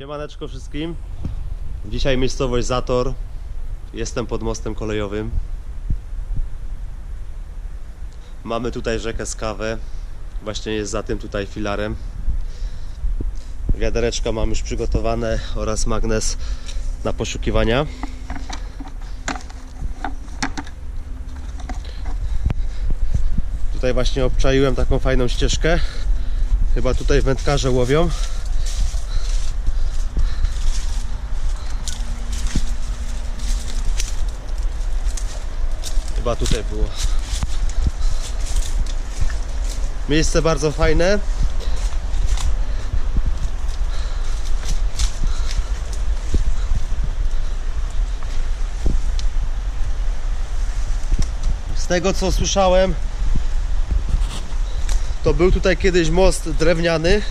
Siemaneczko wszystkim. Dzisiaj miejscowość Zator. Jestem pod mostem kolejowym. Mamy tutaj rzekę Skawę. Właśnie jest za tym tutaj filarem. Wiadereczka mam już przygotowane oraz magnes na poszukiwania. Tutaj właśnie obczaiłem taką fajną ścieżkę. Chyba tutaj wędkarze łowią. Chyba tutaj było. Miejsce bardzo fajne. Z tego co słyszałem, to był tutaj kiedyś most drewniany.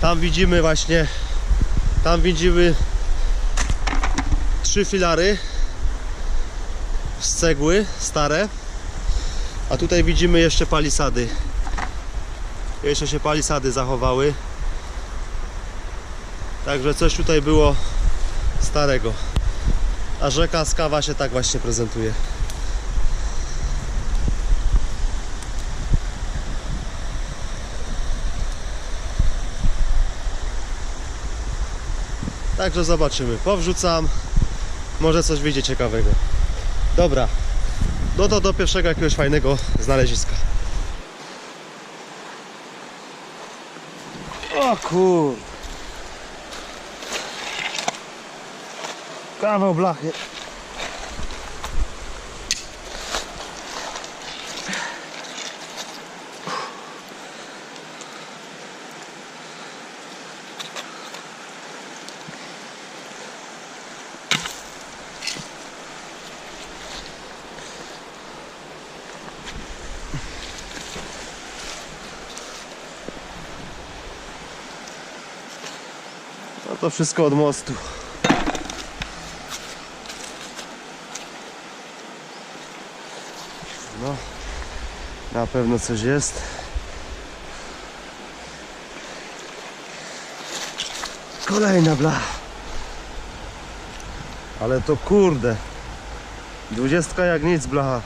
Tam widzimy właśnie, tam widzimy trzy filary z cegły stare. A tutaj widzimy jeszcze palisady. Jeszcze się palisady zachowały. Także coś tutaj było starego. A rzeka Skawa się tak właśnie prezentuje. Także zobaczymy. Powrzucam. Może coś wyjdzie ciekawego. Dobra. No to do pierwszego jakiegoś fajnego znaleziska. O kur... Kawał blachy. To wszystko od mostu. No, na pewno coś jest. Kolejna blacha. Ale to kurde. Dwudziestka jak nic blacha.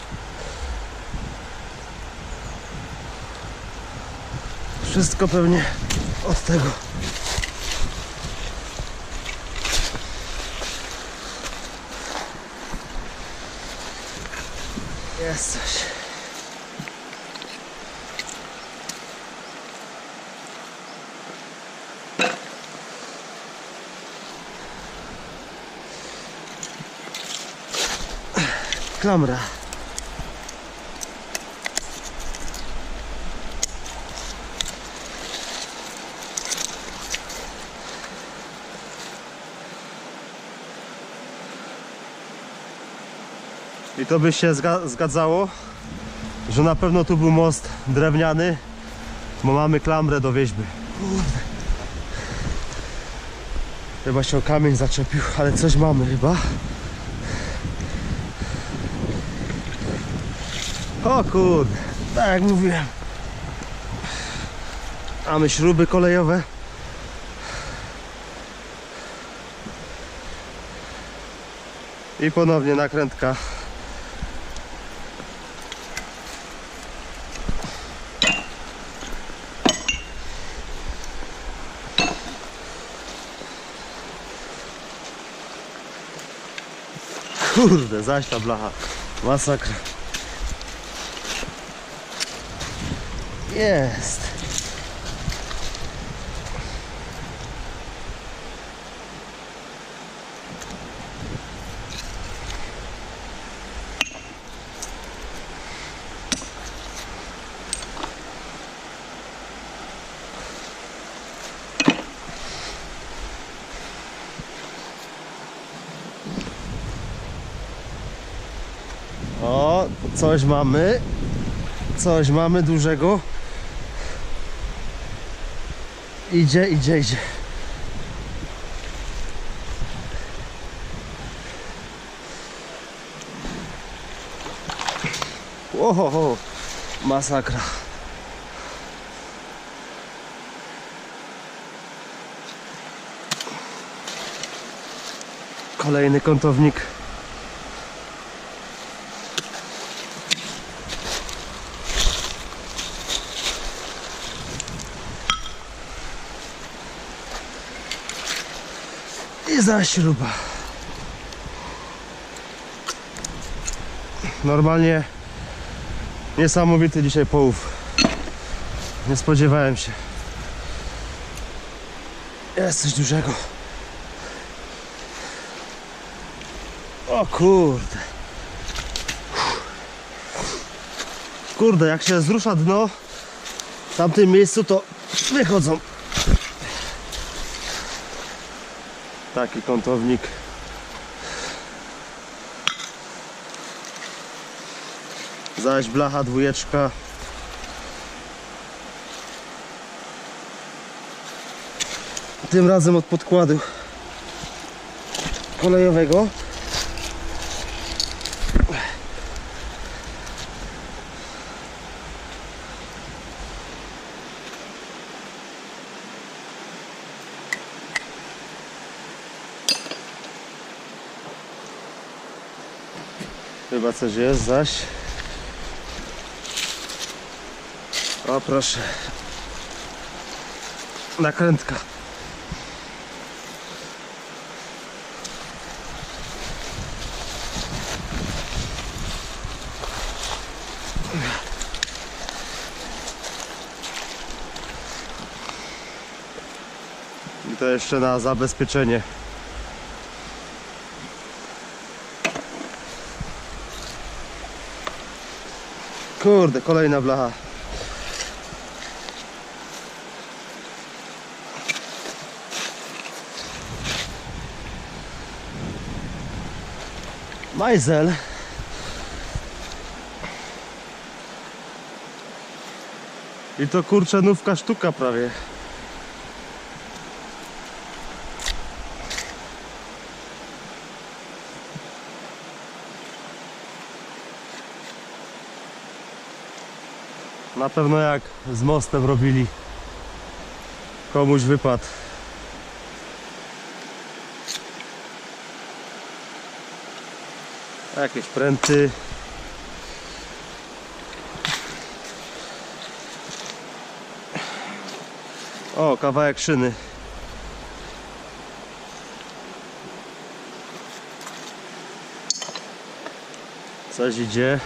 Wszystko pewnie od tego. Jest coś. Klamra. I to by się zga- zgadzało, że na pewno tu był most drewniany, bo mamy klamrę do wieźby. Chyba się o kamień zaczepił, ale coś mamy chyba. O kurde, tak jak mówiłem. Mamy śruby kolejowe. I ponownie nakrętka Kurde, zaś ta blacha. Masakra. Jest. Coś mamy. Coś mamy dużego. Idzie, idzie, idzie. Ohoho, masakra. Kolejny kątownik I za śruba. Normalnie niesamowity dzisiaj połów. Nie spodziewałem się. Jest coś dużego. O kurde. Kurde, jak się zrusza dno w tamtym miejscu, to wychodzą. Taki kątownik. Zaś blacha dwójeczka. Tym razem od podkładu kolejowego. Chyba coś jest zaś. O proszę. Nakrętka. I to jeszcze na zabezpieczenie. Kurde, kolejna blacha. Majzel. I to kurczę nówka sztuka prawie. Na pewno jak z mostem robili. Komuś wypadł. Jakieś pręty. O, kawałek szyny. Coś idzie.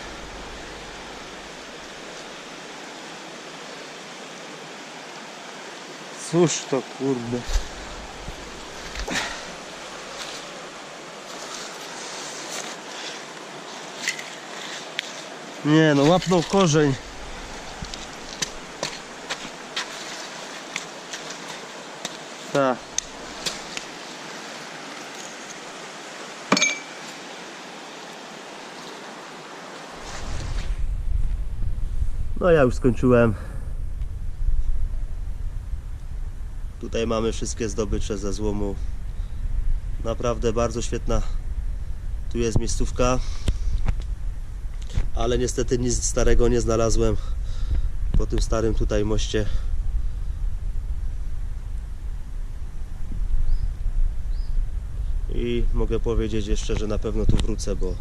Cóż to kurde. Nie no, łapnął korzeń. Tak. No ja już skończyłem. Tutaj mamy wszystkie zdobycze ze złomu. Naprawdę bardzo świetna. Tu jest miejscówka. Ale niestety nic starego nie znalazłem po tym starym tutaj moście. I mogę powiedzieć jeszcze, że na pewno tu wrócę, bo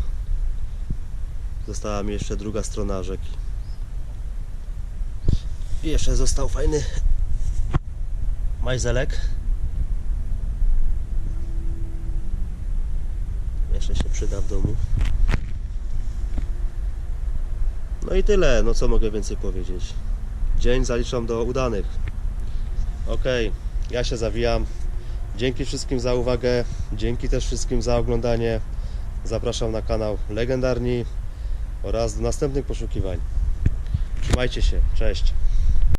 została mi jeszcze druga strona rzeki. I jeszcze został fajny majzelek. Jeszcze się przyda w domu. No i tyle, no co mogę więcej powiedzieć. Dzień zaliczam do udanych. Ok, ja się zawijam. Dzięki wszystkim za uwagę, dzięki też wszystkim za oglądanie. Zapraszam na kanał Legendarni oraz do następnych poszukiwań. Trzymajcie się, cześć.